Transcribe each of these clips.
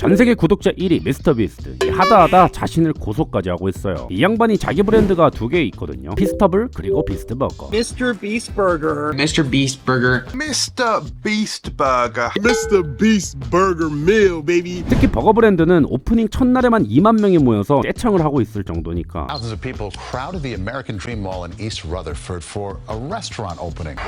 전 세계 구독자 1위 미스터 비스트 이 하다하다 자신을 고소까지 하고 있어요 이 양반이 자기 브랜드가 두 개 있거든요 비스터블 그리고 비스트 버거 Mr. Beast Burger. Mr. Beast Burger. Mr. Beast Burger. Mr. Beast Burger Meal, baby. 특히 버거 브랜드는 오프닝 첫날에만 2만 명이 모여서 떼창을 하고 있을 정도니까 Thousands of people crowded the American Dream Mall in East Rutherford for a restaurant opening.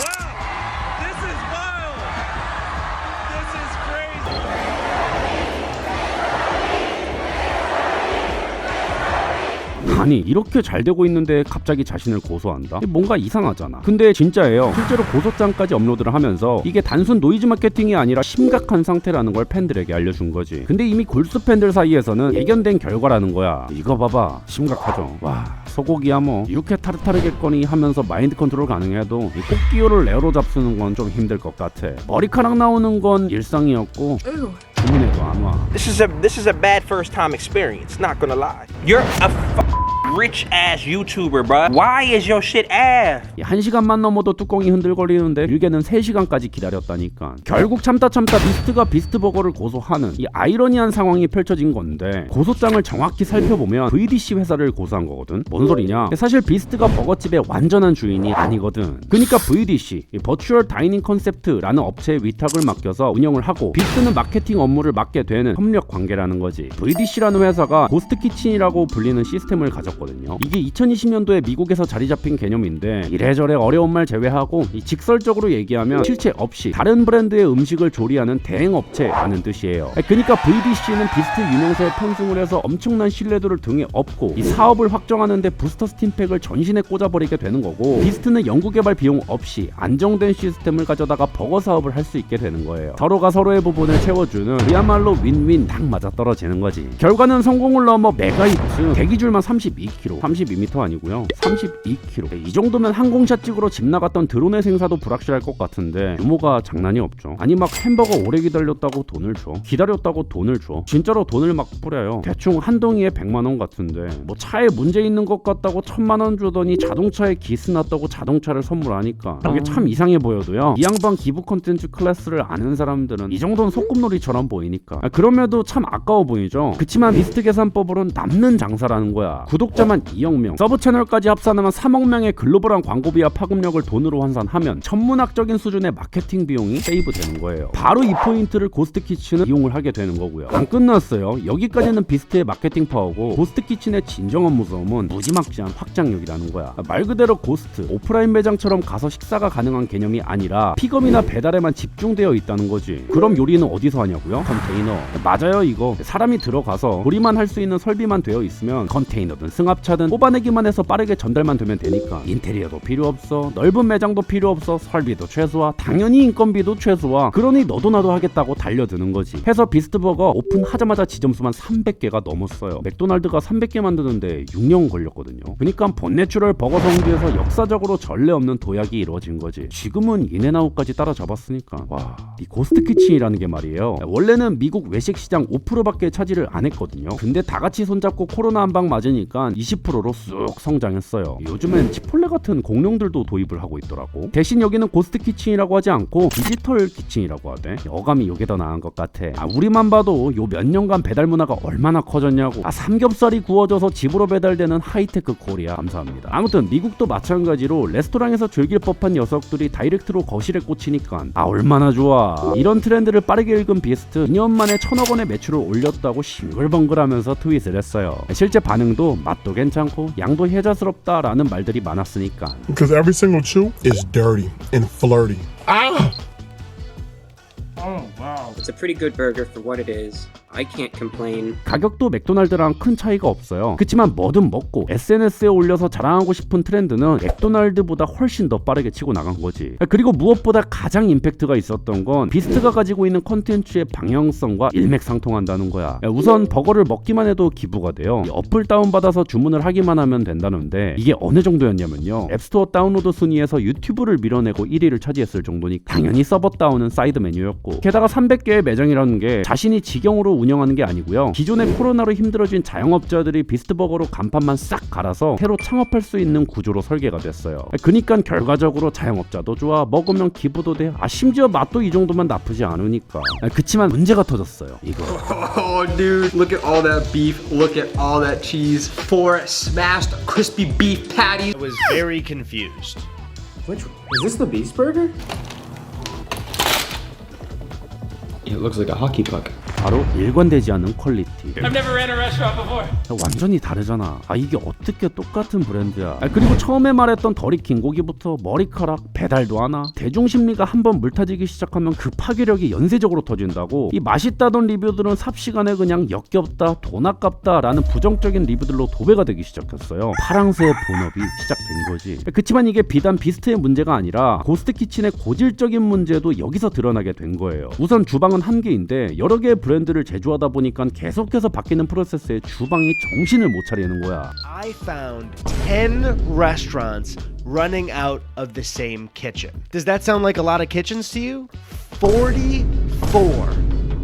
아니 이렇게 잘 되고 있는데 갑자기 자신을 고소한다? 뭔가 이상하잖아. 근데 진짜예요. 실제로 고소장까지 업로드를 하면서 이게 단순 노이즈 마케팅이 아니라 심각한 상태라는 걸 팬들에게 알려준 거지. 근데 이미 골수 팬들 사이에서는 예견된 결과라는 거야. 이거 봐봐. 심각하죠. 와 소고기야 뭐. 이렇게 타르타르겠거니 하면서 마인드 컨트롤 가능해도 이 꽃기호를 레어로 잡수는 건 좀 힘들 것 같아. 머리카락 나오는 건 일상이었고 주문해도 안 와 This is a this is a bad first time experience. Not gonna lie. You're a f- rich ass YouTuber, bruh. Why is your shit ass? 이 1시간만 넘어도 뚜껑이 흔들거리는데 길게는 3시간까지 기다렸다니까. 결국 참다 참다 비스트가 비스트 버거를 고소하는 이 아이러니한 상황이 펼쳐진 건데 고소장을 정확히 살펴보면 VDC 회사를 고소한 거거든. 뭔 소리냐? 사실 비스트가 버거집의 완전한 주인이 아니거든. 그러니까 VDC 이 버추얼 다이닝 컨셉트라는 업체에 위탁을 맡겨서 운영을 하고 비스트는 마케팅 업무를 맡게 되는 협력 관계라는 거지. VDC라는 회사가 고스트 키친이라고 불리는 시스템을 가졌 거든요. 이게 2020년도에 미국에서 자리 잡힌 개념인데 이래저래 어려운 말 제외하고 이 직설적으로 얘기하면 실체 없이 다른 브랜드의 음식을 조리하는 대행 업체라는 뜻이에요. 그러니까 VDC는 비스트 유명세에 편승을 해서 엄청난 신뢰도를 등에 업고 이 사업을 확정하는데 부스터 스팀팩을 전신에 꽂아버리게 되는 거고 비스트는 연구개발 비용 없이 안정된 시스템을 가져다가 버거 사업을 할 수 있게 되는 거예요. 서로가 서로의 부분을 채워주는 그야말로 윈윈 딱 맞아떨어지는 거지. 결과는 성공을 넘어 메가히트 대기줄만 32km 32m 아니고요. 32km 이 정도면 항공샷 찍으러 집 나갔던 드론의 생사도 불확실할 것 같은데 규모가 장난이 없죠. 아니 막 햄버거 오래 기다렸다고 돈을 줘? 기다렸다고 돈을 줘? 진짜로 돈을 막 뿌려요. 대충 한 동이에 100만 원 같은데 뭐 차에 문제 있는 것 같다고 천만 원 주더니 자동차에 기스 났다고 자동차를 선물하니까 이게 참 이상해 보여도요. 이 양반 기부 콘텐츠 클래스를 아는 사람들은 이 정도는 소꿉놀이처럼 보이니까. 아, 그럼에도 참 아까워 보이죠? 그치만 리스트 계산법으로는 남는 장사라는 거야. 구독자 만 2억 명. 서브 채널까지 합산하면 3억 명의 글로벌한 광고비와 파급력을 돈으로 환산하면 천문학적인 수준의 마케팅 비용이 세이브 되는 거예요. 바로 이 포인트를 고스트 키친은 이용을 하게 되는 거고요. 안 끝났어요. 여기까지는 비스트의 마케팅 파워고 고스트 키친의 진정한 무서움은 무지막지한 확장력이라는 거야. 말 그대로 고스트 오프라인 매장처럼 가서 식사가 가능한 개념이 아니라 픽업이나 배달에만 집중되어 있다는 거지. 그럼 요리는 어디서 하냐고요? 컨테이너. 맞아요 이거. 사람이 들어가서 조리만 할 수 있는 설비만 되어 있으면 컨테이너든 승합 차든 뽑아내기만 해서 빠르게 전달만 되면 되니까. 인테리어도 필요 없어. 넓은 매장도 필요 없어. 설비도 최소화. 당연히 인건비도 최소화. 그러니 너도 나도 하겠다고 달려드는 거지. 해서 비스트버거 오픈하자마자 지점수만 300개가 넘었어요. 맥도날드가 300개 만드는데 6년 걸렸거든요. 그러니까 본내추럴 버거 성지에서 역사적으로 전례 없는 도약이 이루어진 거지. 지금은 인앤아웃까지 따라잡았으니까. 와 이 고스트 키친이라는 게 말이에요. 원래는 미국 외식 시장 5%밖에 차지를 안 했거든요. 근데 다 같이 손잡고 코로나 한 방 맞으니까 20%로 쑥 성장했어요. 요즘엔 치폴레 같은 공룡들도 도입을 하고 있더라고. 대신 여기는 고스트 키친이라고 하지 않고 디지털 키친이라고 하대. 어감이 요게 더 나은 것 같아. 아 우리만 봐도 요 몇 년간 배달 문화가 얼마나 커졌냐고. 아 삼겹살이 구워져서 집으로 배달되는 하이테크 코리아. 감사합니다. 아무튼 미국도 마찬가지로 레스토랑에서 즐길 법한 녀석들이 다이렉트로 거실에 꽂히니까 아 얼마나 좋아. 이런 트렌드를 빠르게 읽은 비스트 2년 만에 천억 원의 매출을 올렸다고 싱글벙글하면서 트윗을 했어요. 실제 반응도 맛도 괜찮고 양도 혜자스럽다라는 말들이 많았으니까 Because every single chew is dirty and flirty. It's a pretty good burger for what it is. I can't complain. 가격도 맥도날드랑 큰 차이가 없어요. 그치만 뭐든 먹고 SNS에 올려서 자랑하고 싶은 트렌드는 맥도날드보다 훨씬 더 빠르게 치고 나간 거지. 그리고 무엇보다 가장 임팩트가 있었던 건 비스트가 가지고 있는 컨텐츠의 방향성과 일맥상통한다는 거야. 우선 버거를 먹기만 해도 기부가 돼요. 이 어플 다운받아서 주문을 하기만 하면 된다는데 이게 어느 정도였냐면요. 앱스토어 다운로드 순위에서 유튜브를 밀어내고 1위를 차지했을 정도니 당연히 서버 다운은 사이드 메뉴였고 게다가 300 개의 매장이라는 게 자신이 직영으로 운영하는 게 아니고요 기존의 코로나로 힘들어진 자영업자들이 비스트버거로 간판만 싹 갈아서 새로 창업할 수 있는 구조로 설계가 됐어요 그니까 결과적으로 자영업자도 좋아 먹으면 기부도 돼 아 심지어 맛도 이 정도면 나쁘지 않으니까 아, 그치만 문제가 터졌어요 이거 Oh, dude, look at all that beef. Look at all that cheese. Four smashed crispy beef patties. I was very confused. Which is this the Beast Burger? It looks like a hockey puck. 바로 일관되지 않는 퀄리티 완전히 다르잖아. 아 이게 어떻게 똑같은 브랜드야? 아, 그리고 처음에 말했던 더리킨 고기부터 머리카락 배달도 하나. 대중 심리가 한번 물타지기 시작하면 그 파괴력이 연쇄적으로 터진다고. 이 맛있다던 리뷰들은 삽시간에 그냥 역겹다, 돈 아깝다 라는 부정적인 리뷰들로 도배가 되기 시작했어요. 파랑새의 본업이 시작된 거지. 그치만 이게 비단 비스트의 문제가 아니라 고스트 키친의 고질적인 문제도 여기서 드러나게 된 거예요. 우선 주방은 한 개인데 여러 개의 브랜드 를 제조하다 보니까 계속해서 바뀌는 프로세스에 주방이 정신을 못 차리는 거야. I found 10 restaurants running out of the same kitchen. Does that sound like a lot of kitchens to you? 44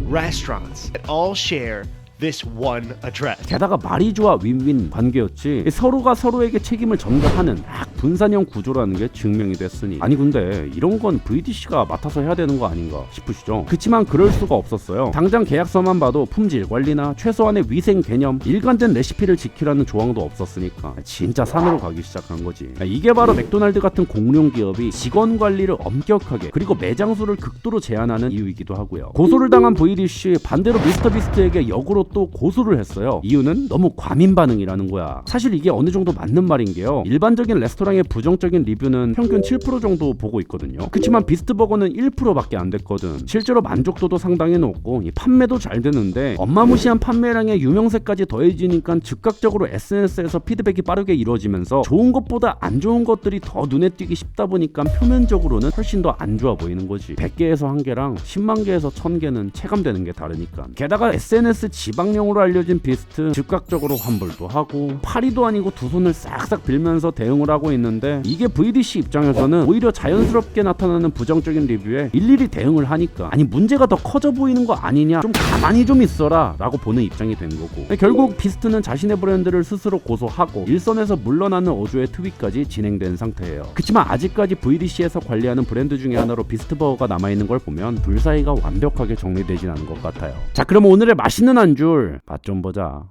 restaurants that all share this one address. 게다가 말이 좋아 윈윈 관계였지. 서로가 서로에게 책임을 전가하는 딱 분산형 구조라는 게 증명이 됐으니. 아니 근데 이런 건 VDC가 맡아서 해야 되는 거 아닌가 싶으시죠? 그치만 그럴 수가 없었어요. 당장 계약서만 봐도 품질 관리나 최소한의 위생 개념 일관된 레시피를 지키라는 조항도 없었으니까 진짜 산으로 가기 시작한 거지. 이게 바로 맥도날드 같은 공룡 기업이 직원 관리를 엄격하게 그리고 매장 수를 극도로 제한하는 이유이기도 하고요. 고소를 당한 VDC 반대로 미스터 비스트에게 역으로 또 고소를 했어요. 이유는 너무 과민 반응이라는 거야. 사실 이게 어느 정도 맞는 말인 게요. 일반적인 레스토랑의 부정적인 리뷰는 평균 7% 정도 보고 있거든요. 그치만 비스트버거는 1%밖에 안 됐거든. 실제로 만족도도 상당히 높고 이 판매도 잘 되는데 엄마무시한 판매량에 유명세까지 더해지니까 즉각적으로 SNS에서 피드백이 빠르게 이루어지면서 좋은 것보다 안 좋은 것들이 더 눈에 띄기 쉽다 보니까 표면적으로는 훨씬 더 안 좋아 보이는 거지. 100개에서 1개랑 10만 개에서 1000개는 체감되는 게 다르니까. 게다가 SNS 지방 령으로 알려진 비스트 즉각적으로 환불도 하고 파리도 아니고 두 손을 싹싹 빌면서 대응을 하고 있는데 이게 VDC 입장에서는 오히려 자연스럽게 나타나는 부정적인 리뷰에 일일이 대응을 하니까 아니 문제가 더 커져 보이는 거 아니냐? 좀 가만히 좀 있어라 라고 보는 입장이 된 거고 결국 비스트는 자신의 브랜드를 스스로 고소하고 일선에서 물러나는 어조의 트윗까지 진행된 상태예요. 그치만 아직까지 VDC에서 관리하는 브랜드 중에 하나로 비스트버거가 남아있는 걸 보면 불사이가 완벽하게 정리되진 않은 것 같아요. 자 그럼 오늘의 맛있는 한줄 맛 좀 보자